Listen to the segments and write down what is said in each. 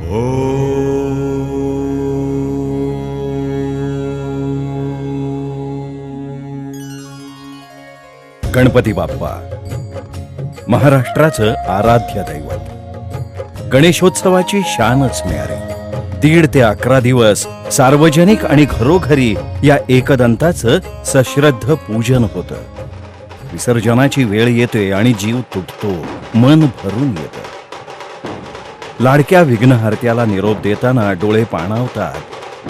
हो. गणपती बाप्पा. महाराष्ट्राचं आराध्य दैवत. गणेशोत्सवाची शानच न्यारी दीड ते अकरा दिवस सार्वजनिक आणि घरोघरी या एकदंताचं सश्रद्ध पूजन होतं. विसर्जनाची वेळ येते आणि जीव तुटतो मन भरून येतं. लाडक्या विघ्नहर्त्याला निरोप देताना डोळे पाणावतात.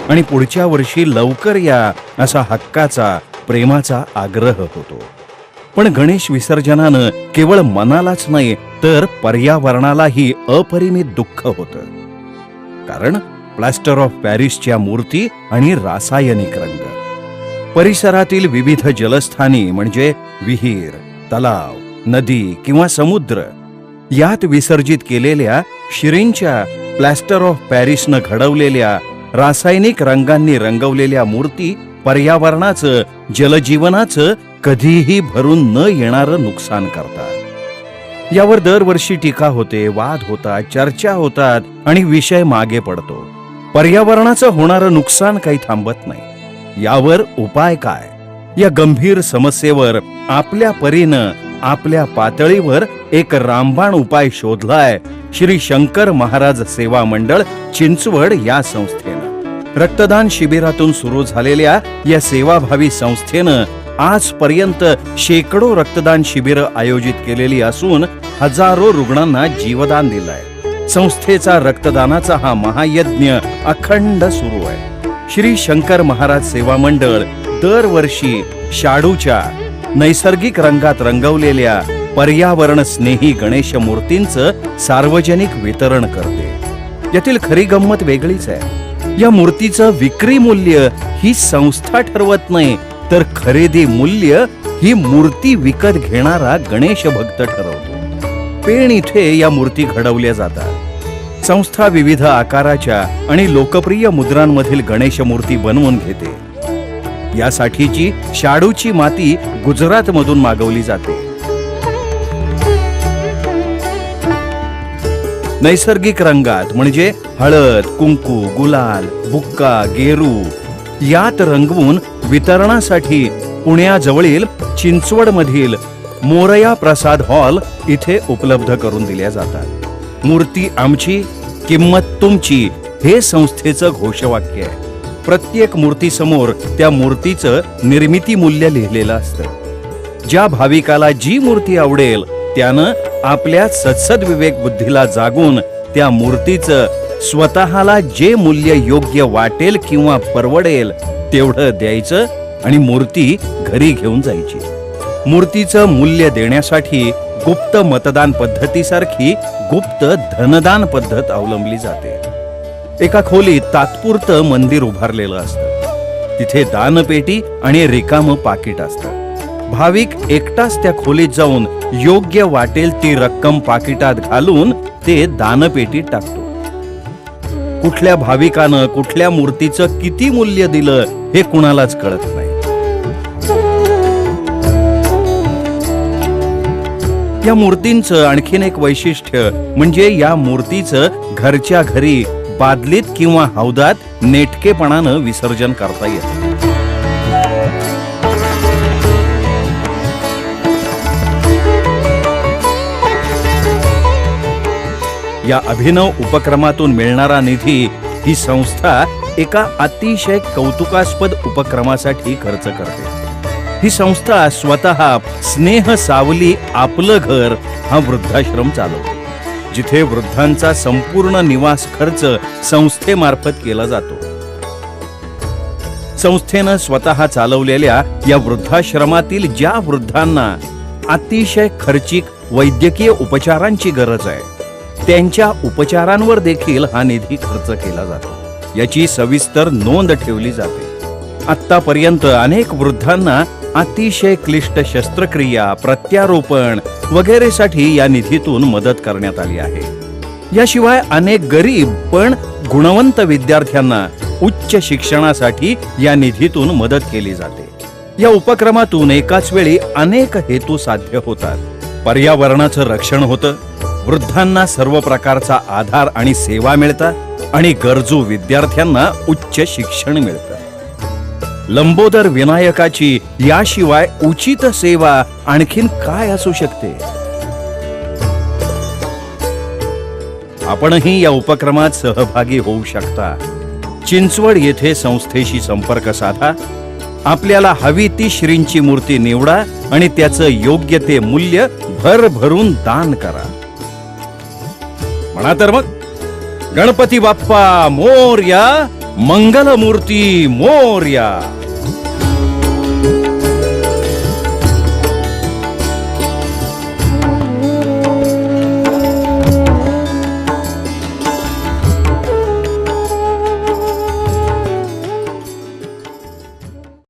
आणि पुढच्या वर्षी लवकर या असा हक्काचा प्रेमाचा आग्रह होतो. पण गणेश विसर्जनानं केवळ मनालाच नाही तर पर्यावरणालाही अपरिमित दुःख होतं. कारण प्लास्टर ऑफ पॅरिसच्या मूर्ती आणि रासायनिक रंग. परिसरातील विविध जलस्थानी म्हणजे विहीर तलाव नदी किंवा समुद्र यात विसर्जित केलेल्या शिरींच्या प्लॅस्टर ऑफ पॅरिसनं घडवलेल्या रासायनिक रंगांनी रंगवलेल्या मूर्ती पर्यावरणाचं जलजीवनाचं कधीही भरून न येणारं नुकसान करतात. यावर दरवर्षी टीका होते वाद होतात चर्चा होतात आणि विषय मागे पडतो. पर्यावरणाचं होणारं नुकसान काही थांबत नाही. यावर उपाय काय? या गंभीर समस्येवर आपल्या परीनं आपल्या पातळीवर एक रामबाण उपाय शोधलाय. श्री शंकर महाराज सेवा मंडळ चिंचवड या संस्थेनं. रक्तदान शिबिरातून सुरू झालेल्या या सेवाभावी संस्थेनं आजपर्यंत शेकडो रक्तदान शिबिरं आयोजित केलेली असून हजारो रुग्णांना जीवदान दिलंय. संस्थेचा रक्तदानाचा हा महायज्ञ अखंड सुरू आहे. श्री शंकर महाराज सेवा मंडळ दरवर्षी शाडूच्या नैसर्गिक रंगात रंगवलेल्या पर्यावरण स्नेही गणेश मूर्तींचं सार्वजनिक वितरण करते. यातील खरी गंमत वेगळीच आहे. या मूर्तीचं विक्री मूल्य ही संस्था ठरवत नाही तर खरेदी मूल्य ही मूर्ती विकत घेणारा गणेश भक्त ठरवतो. पेण इथे या मूर्ती घडवल्या जातात. संस्था विविध आकाराच्या आणि लोकप्रिय मुद्रांमधील गणेश मूर्ती बनवून घेते. यासाठीची शाडूची माती गुजरात मधून मागवली जाते. नैसर्गिक रंगात म्हणजे हळद कुंकू गुलाल बुक्का गेरू यात रंगवून वितरणासाठी पुण्याजवळील चिंचवड मधील मोरया प्रसाद हॉल इथे उपलब्ध करून दिल्या जातात. मूर्ती आमची किंमत तुमची हे संस्थेचं घोषवाक्य आहे. प्रत्येक मूर्तीसमोर त्या मूर्तीचं निर्मिती मूल्य लिहिलेलं असतं. ज्या भाविकाला जी मूर्ती आवडेल त्यानं आपल्या सत्सद विवेक बुद्धीला जागून त्या मूर्तीचं स्वतःला जे मूल्य योग्य वाटेल किंवा परवडेल तेवढं द्यायचं आणि मूर्ती घरी घेऊन जायची. मूर्तीचं मूल्य देण्यासाठी गुप्त मतदान पद्धतीसारखी गुप्त धनदान पद्धत अवलंबली जाते. एका खोलीत तात्पुरतं मंदिर उभारलेलं असतं. तिथे दानपेटी आणि रिकाम पाकिट असतं. भाविक एकटाच त्या खोलीत जाऊन योग्य वाटेल ती रक्कम पाकिटात घालून ते दानपेटीत टाकतो. कुठल्या भाविकानं कुठल्या मूर्तीचं किती मूल्य दिलं हे कुणालाच कळत नाही. या मूर्तींचं आणखीन एक वैशिष्ट्य म्हणजे या मूर्तीचं घरच्या घरी बादलीत किंवा हौदात नेटकेपणानं विसर्जन करता येतं. या अभिनव उपक्रमातून मिळणारा निधी ही संस्था एका अतिशय कौतुकास्पद उपक्रमासाठी खर्च करते. ही संस्था स्वतः स्नेह सावली आपलं घर हा वृद्धाश्रम चालवते. जिथे वृद्धांचा संपूर्ण निवास खर्च संस्थेमार्फत केला जातो. संस्थेनं स्वतः चालवलेल्या या वृद्धाश्रमातील ज्या वृद्धांना अतिशय खर्चिक वैद्यकीय उपचारांची गरज आहे त्यांच्या उपचारांवर देखील हा निधी खर्च केला जातो. याची सविस्तर नोंद ठेवली जाते. आतापर्यंत अनेक वृद्धांना अतिशय क्लिष्ट शस्त्रक्रिया प्रत्यारोपण वगैरेसाठी या निधीतून मदत करण्यात आली आहे. याशिवाय अनेक गरीब पण गुणवंत विद्यार्थ्यांना उच्च शिक्षणासाठी या निधीतून मदत केली जाते. या उपक्रमातून एकाच वेळी अनेक हेतू साध्य होतात. पर्यावरणाचं रक्षण होतं वृद्धांना सर्व प्रकारचा आधार आणि सेवा मिळतात आणि गरजू विद्यार्थ्यांना उच्च शिक्षण मिळतं. लंबोदर विनायकाची याशिवाय उचित सेवा आणखीन काय असू शकते? आपणही या उपक्रमात सहभागी होऊ शकता. चिंचवड येथे संस्थेशी संपर्क साधा. आपल्याला हवी ती श्रींची मूर्ती निवडा आणि त्याचं योग्य ते मूल्य भरभरून दान करा. म्हणा तर मग. गणपती बाप्पा मोर्या मंगलमूर्ती मोर्या.